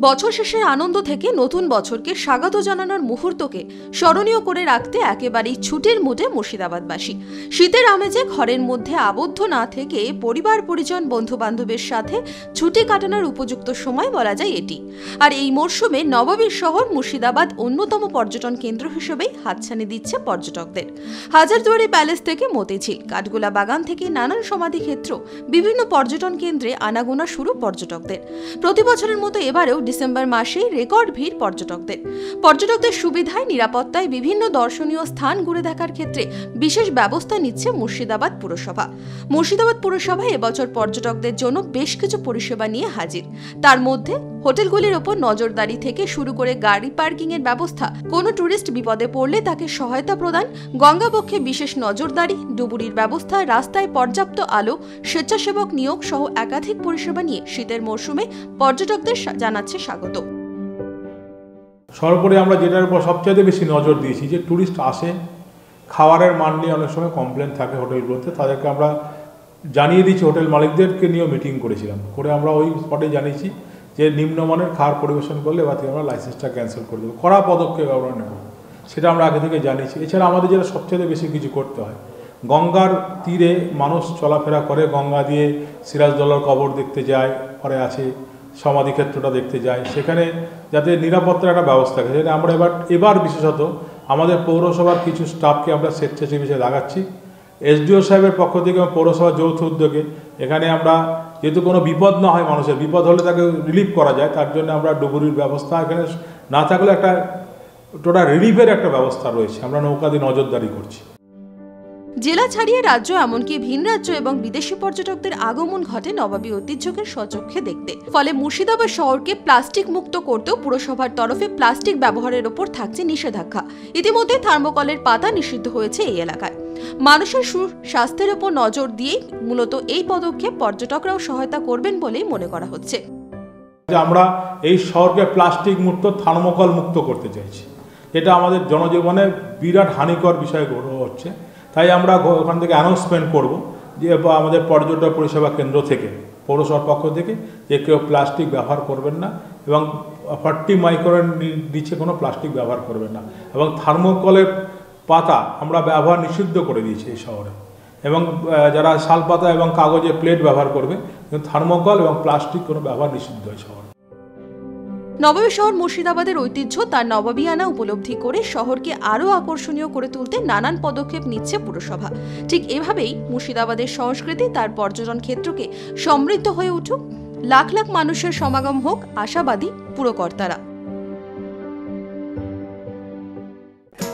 বছর শেষের আনন্দ থেকে নতুন বছরকে স্বাগত জানানোর মুহূর্তকে স্মরণীয় করে রাখতে একেবারেই ছুটির মুডে মুর্শিদাবাদবাসী। শীতের আমেজে ঘরের মধ্যে আবদ্ধ না থেকে পরিবার, পরিজন বন্ধু বান্ধবের সাথে ছুটি কাটানোর উপযুক্ত সময় বলা যায় এটি। আর এই মরশুমে নবাবীর শহর মুর্শিদাবাদ অন্যতম পর্যটন কেন্দ্র হিসেবেই হাতছানি দিচ্ছে পর্যটকদের। হাজারদুয়ারি প্যালেস থেকে মতিঝিল, কাঠগোলা বাগান থেকে নানান সমাধি ক্ষেত্র বিভিন্ন পর্যটন কেন্দ্রে আনাগোনা শুরু পর্যটকদের। প্রতি বছরের মতো এবারেও ডিসেম্বর মাসেই রেকর্ড ভিড় পর্যটকদের। পর্যটকদের সুবিধায়, নিরাপত্তায় বিভিন্ন দর্শনীয় স্থান ঘুরে দেখার ক্ষেত্রে বিশেষ ব্যবস্থা নিচ্ছে মুর্শিদাবাদ পুরসভা। মুর্শিদাবাদ পুরসভা এবছর পর্যটকদের জন্য বেশ কিছু পরিষেবা নিয়ে হাজির। তার মধ্যে হোটেলগুলির ওপর নজরদারি থেকে শুরু করে গাড়ি পার্কিং এর ব্যবস্থা, কোনো ট্যুরিস্ট বিপদে পড়লে তাকে সহায়তা প্রদান গঙ্গাবক্ষে বিশেষ নজরদারি, ডুবুরির ব্যবস্থা, রাস্তায় পর্যাপ্ত আলো, স্বেচ্ছাসেবক নিয়োগ সহ একাধিক পরিষেবা নিয়ে শীতের মরশুমে পর্যটকদের জানাচ্ছে স্বাগত। সর্বোপরি আমরা যেটার উপর সবচেয়ে বেশি নজর দিয়েছি যে ট্যুরিস্ট আসে, খাবারের মান নিয়ে অনেক সময় কমপ্লেন থাকে হোটেলগুলোতে, তাদেরকে আমরা জানিয়ে দিচ্ছি হোটেল মালিকদেরকে নিয়েও মিটিং করেছিলাম। করে আমরা ওই স্পটে জানিয়েছি যে নিম্নমানের খাবার পরিবেশন করলে এবার থেকে আমরা লাইসেন্সটা ক্যান্সেল করে দেবো। কড়া পদক্ষেপ আমরা নেব, সেটা আমরা আগে থেকে জানিয়েছি। এছাড়া আমাদের যেটা সবচেয়ে বেশি কিছু করতে হয়। গঙ্গার তীরে মানুষ চলাফেরা করে, গঙ্গা দিয়ে সিরাজদৌলার কবর দেখতে যায়, পরে আছে সমাধিক্ষেত্রটা দেখতে যায়। সেখানে যাতে নিরাপত্তার একটা ব্যবস্থা থাকে। আমরা এবার এবার বিশেষত আমাদের পৌরসভার কিছু স্টাফকে আমরা স্বেচ্ছাসেবী হিসেবে লাগাচ্ছি এসডিও সাহেবের পক্ষ থেকে এবং পৌরসভার যৌথ উদ্যোগে এখানে আমরা যেহেতু কোনো বিপদ না হয় মানুষের, বিপদ হলে তাকে রিলিফ করা যায়, তার জন্য আমরা ডুবুরির ব্যবস্থা এখানে না থাকলে একটা টোটাল রিলিফের একটা ব্যবস্থা রয়েছে, আমরা নৌকা দিয়ে নজরদারি করছি। জেলা ছাড়িয়ে রাজ্য এমনকি ভিন রাজ্য এবং বিদেশি পর্যটকদের আগমন ঘটে নবাবী ঐতিহ্যকে সচক্ষে দেখতে। ফলে মুর্শিদাবাদ শহরকে প্লাস্টিক মুক্ত করতেও পুরসভার তরফে প্লাস্টিক ব্যবহারের ওপর থাকছে নিষেধাজ্ঞা। ইতিমধ্যে থার্মোকলের পাতা নিষিদ্ধ হয়েছে এই এলাকায়। মানুষের সুস্বাস্থ্যের উপর নজর দিয়েই মূলত এই পদক্ষেপ পর্যটকরাও সহায়তা করবেন বলেই মনে করা হচ্ছে। আমরা এই শহরকে প্লাস্টিক মুক্ত, থার্মোকল মুক্ত করতে চাইছি। এটা আমাদের জনজীবনে বিরাট হানিকর বিষয় হচ্ছে তাই আমরা ওখান থেকে অ্যানাউন্সমেন্ট করব যে আমাদের পর্যটন পরিষেবা কেন্দ্র থেকে, পৌরসভার পক্ষ থেকে, যে কেউ প্লাস্টিক ব্যবহার করবেন না এবং ফর্টি মাইক্রোন নিচে কোনো প্লাস্টিক ব্যবহার করবেন না। এবং থার্মোকলের পাতা আমরা ব্যবহার নিষিদ্ধ করে দিয়েছি এই শহরে। এবং যারা শালপাতা এবং কাগজের প্লেট ব্যবহার করবে, কিন্তু থার্মোকল এবং প্লাস্টিক কোনো ব্যবহার নিষিদ্ধ এই শহরে। নবাবী শহর মুর্শিদাবাদের ঐতিহ্য তার নবাবিয়ানা উপলব্ধি করে শহরকে আরও আকর্ষণীয় করে তুলতে নানান পদক্ষেপ নিচ্ছে পুরসভা। ঠিক এভাবেই মুর্শিদাবাদের সংস্কৃতি তার পর্যটন ক্ষেত্রকে সমৃদ্ধ হয়ে উঠুক। লাখ লাখ মানুষের সমাগম হোক আশাবাদী পুরকর্তারা।